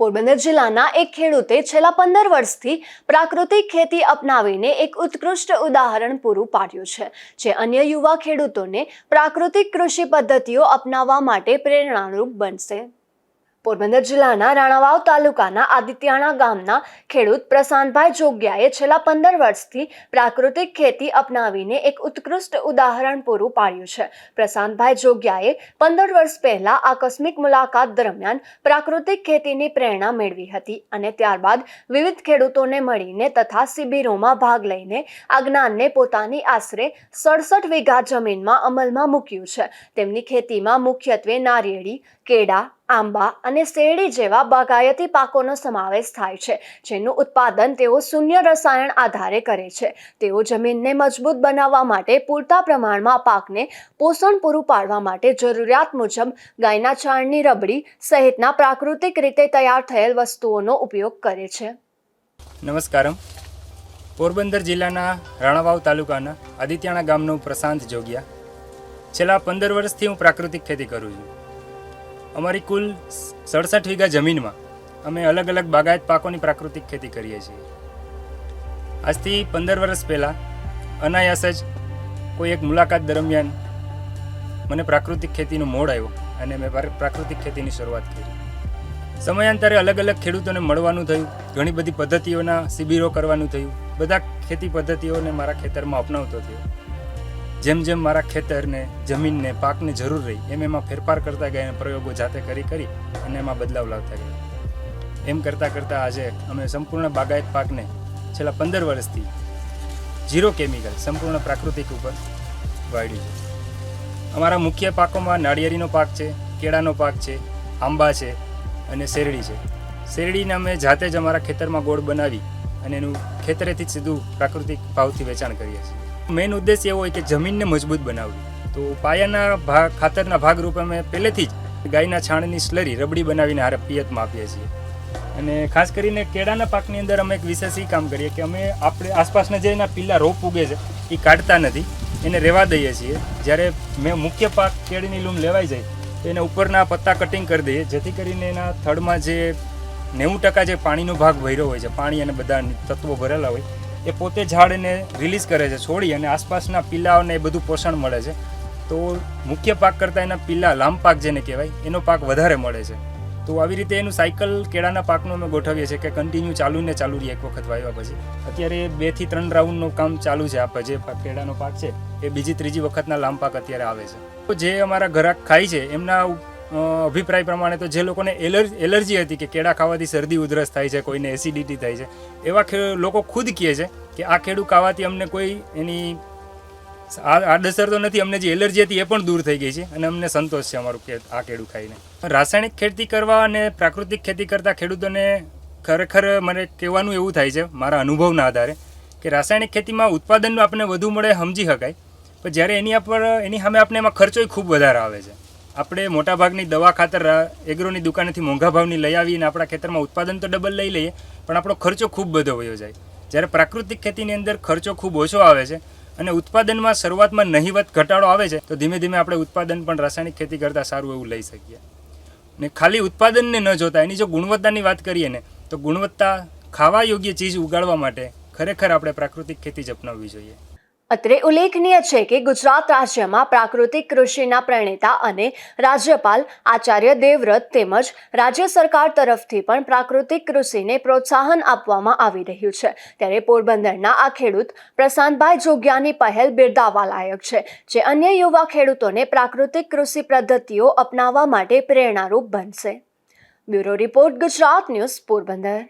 પોરબંદર જિલ્લાના એક ખેડૂતે છેલ્લા પંદર વર્ષથી પ્રાકૃતિક ખેતી અપનાવીને એક ઉત્કૃષ્ટ ઉદાહરણ પૂરું પાડ્યું છે, જે અન્ય યુવા ખેડૂતોને પ્રાકૃતિક કૃષિ પદ્ધતિઓ અપનાવવા માટે પ્રેરણારૂપ બનશે. પોરબંદર જિલ્લાના રાણાવાવ તાલુકાના આદિત્યાણા ગામના ખેડૂત પ્રશાંતભાઈ જોગ્યાએ છેલ્લા પંદર વર્ષથી પ્રાકૃતિક ખેતી અપનાવીને એક ઉત્કૃષ્ટ ઉદાહરણ પૂરું પાડ્યું છે. પ્રશાંતભાઈ જોગ્યાએ પંદર વર્ષ પહેલા આકસ્મિક મુલાકાત દરમિયાન પ્રાકૃતિક ખેતીની પ્રેરણા મેળવી હતી અને ત્યારબાદ વિવિધ ખેડૂતોને મળીને તથા શિબિરોમાં ભાગ લઈને આ જ્ઞાનને પોતાની આશરે સડસઠ વીઘા જમીનમાં અમલમાં મૂક્યું છે. તેમની ખેતીમાં મુખ્યત્વે નારિયેળી, કેળા આંબા અને શેરડી જેવા બાગાયતી પાકોનો સમાવેશ થાય છે, જેનું ઉત્પાદન તેઓ શૂન્ય રસાયણ આધારે કરે છે. તેઓ જમીનને મજબૂત બનાવવા માટે પૂરતા પ્રમાણમાં પાકને પોષણ પૂરું પાડવા માટે જરૂરિયાત મુજબ ગાયના છાણની રબડી સહિતના પ્રાકૃતિક રીતે તૈયાર થયેલ વસ્તુઓનો ઉપયોગ કરે છે. નમસ્કારમ. પોરબંદર જિલ્લાના રાણાવાવ તાલુકાના આદિત્યાણા ગામનું પ્રશાંત જોગિયા. છેલ્લા પંદર વર્ષથી હું પ્રાકૃતિક ખેતી કરું છું. અમારી કુલ સડસઠ વીઘા જમીનમાં અમે અલગ અલગ બાગાયત પાકોની પ્રાકૃતિક ખેતી કરીએ છીએ. આજથી પંદર વર્ષ પહેલાં અનાયાસ જ કોઈ એક મુલાકાત દરમિયાન મને પ્રાકૃતિક ખેતીનો મોડ આવ્યો અને મેં પ્રાકૃતિક ખેતીની શરૂઆત કરી. સમયાંતરે અલગ અલગ ખેડૂતોને મળવાનું થયું, ઘણી બધી પદ્ધતિઓના શિબિરો કરવાનું થયું, બધા ખેતી પદ્ધતિઓને મારા ખેતરમાં અપનાવતો થયો. જેમ જેમ મારા ખેતરને, જમીનને, પાકને જરૂર રહી, એમ એમાં ફેરફાર કરતા ગયા પ્રયોગો જાતે કરી કરી અને એમાં બદલાવ લાવતા ગયા. એમ કરતાં કરતાં આજે અમે સંપૂર્ણ બાગાયત પાકને છેલ્લા પંદર વર્ષથી ઝીરો કેમિકલ સંપૂર્ણ પ્રાકૃતિક ઉપર વાળ્યું છે. અમારા મુખ્ય પાકોમાં નાળિયેરીનો પાક છે, કેળાનો પાક છે, આંબા છે અને શેરડી છે. શેરડીને અમે જાતે જ અમારા ખેતરમાં ગોળ બનાવી અને એનું ખેતરેથી જ સીધું પ્રાકૃતિક ભાવથી વેચાણ કરીએ છીએ. મેઇન ઉદ્દેશ એવો હોય કે જમીનને મજબૂત બનાવવી. તો પાયાના ભાગ, ખાતરના ભાગરૂપે અમે પહેલેથી જ ગાયના છાણની સ્લરી રબડી બનાવીને હારે પિયતમાં આપીએ છીએ. અને ખાસ કરીને કેળાના પાકની અંદર અમે એક વિશેષ એ કામ કરીએ કે અમે આપણે આસપાસના જે એના પીલા રોપ ઉગે છે એ કાઢતા નથી. એને રહેવા દઈએ છીએ. જ્યારે મેં મુખ્ય પાક કેળીની લૂમ લેવાઈ જાય, તો એના ઉપરના પત્તા કટિંગ કરી દઈએ. જેથી કરીને એના થડમાં જે નેવું ટકા જે પાણીનો ભાગ ભર્યો હોય છે, પાણી અને બધા તત્વો ભરેલા હોય એ પોતે ઝાડને રિલીઝ કરે છે, છોડી અને આસપાસના પીલાઓને એ બધું પોષણ મળે છે. તો મુખ્ય પાક કરતાં એના પીલા લાંબ પાક જેને કહેવાય, એનો પાક વધારે મળે છે. તો આવી રીતે એનું સાયકલ કેળાના પાકનું અમે ગોઠવીએ છીએ કે કન્ટિન્યુ ચાલુ ને ચાલુ રહીએ એક વખત વાવ્યા પછી. અત્યારે બેથી ત્રણ રાઉન્ડનું કામ ચાલુ છે, આ જે કેળાનો પાક છે, એ બીજી ત્રીજી વખતના લાંબ પાક અત્યારે આવે છે. તો જે અમારા ઘરાક ખાય છે, એમના અભિપ્રાય પ્રમાણે તો જે લોકોને એલર્જી એલર્જી હતી કે કેળા ખાવાથી શરદી ઉધરસ થાય છે, કોઈને એસિડિટી થાય છે, એવા લોકો ખુદ કહે છે કે આ ખેડૂ ખાવાથી અમને કોઈ એની આડઅસર તો નથી, અમને જે એલર્જી હતી એ પણ દૂર થઈ ગઈ છે અને અમને સંતોષ છે અમારું કે આ ખેડૂત ખાઈને. રાસાયણિક ખેતી કરવા અને પ્રાકૃતિક ખેતી કરતા ખેડૂતોને ખરેખર મને કહેવાનું એવું થાય છે, મારા અનુભવના આધારે, કે રાસાયણિક ખેતીમાં ઉત્પાદનનું આપણને વધુ મળે સમજી શકાય, પણ જ્યારે એની પર એની સામે આપણે એમાં ખર્ચોય ખૂબ વધારે આવે છે. આપણે મોટાભાગની દવા ખાતર એગ્રોની દુકાનેથી મોંઘા ભાવની લઈ આવીને આપણા ખેતરમાં ઉત્પાદન તો ડબલ લઈ લઈએ, પણ આપણો ખર્ચો ખૂબ બધો વયો જાય. જ્યારે પ્રાકૃતિક ખેતીની અંદર ખર્ચો ખૂબ ઓછો આવે છે અને ઉત્પાદનમાં શરૂઆતમાં નહીવત ઘટાડો આવે છે, તો ધીમે ધીમે આપણે ઉત્પાદન પણ રાસાયણિક ખેતી કરતાં સારું એવું લઈ શકીએ. ને ખાલી ઉત્પાદનને ન જોતા, એની જો ગુણવત્તાની વાત કરીએ ને, તો ગુણવત્તા ખાવા યોગ્ય ચીજ ઉગાડવા માટે ખરેખર આપણે પ્રાકૃતિક ખેતી જ અપનાવવી જોઈએ. અત્રે ઉલ્લેખનીય છે કે ગુજરાત રાજ્યમાં પ્રાકૃતિક કૃષિના પ્રણેતા અને રાજ્યપાલ આચાર્ય દેવવ્રત તેમજ રાજ્ય સરકાર તરફથી પણ પ્રાકૃતિક કૃષિને પ્રોત્સાહન આપવામાં આવી રહ્યું છે. ત્યારે પોરબંદરના આ ખેડૂત પ્રશાંતભાઈ જોગ્યાની પહેલ બિરદાવવા લાયક છે, જે અન્ય યુવા ખેડૂતોને પ્રાકૃતિક કૃષિ પદ્ધતિઓ અપનાવવા માટે પ્રેરણારૂપ બનશે. Bureau report Gujarat news Porbandar.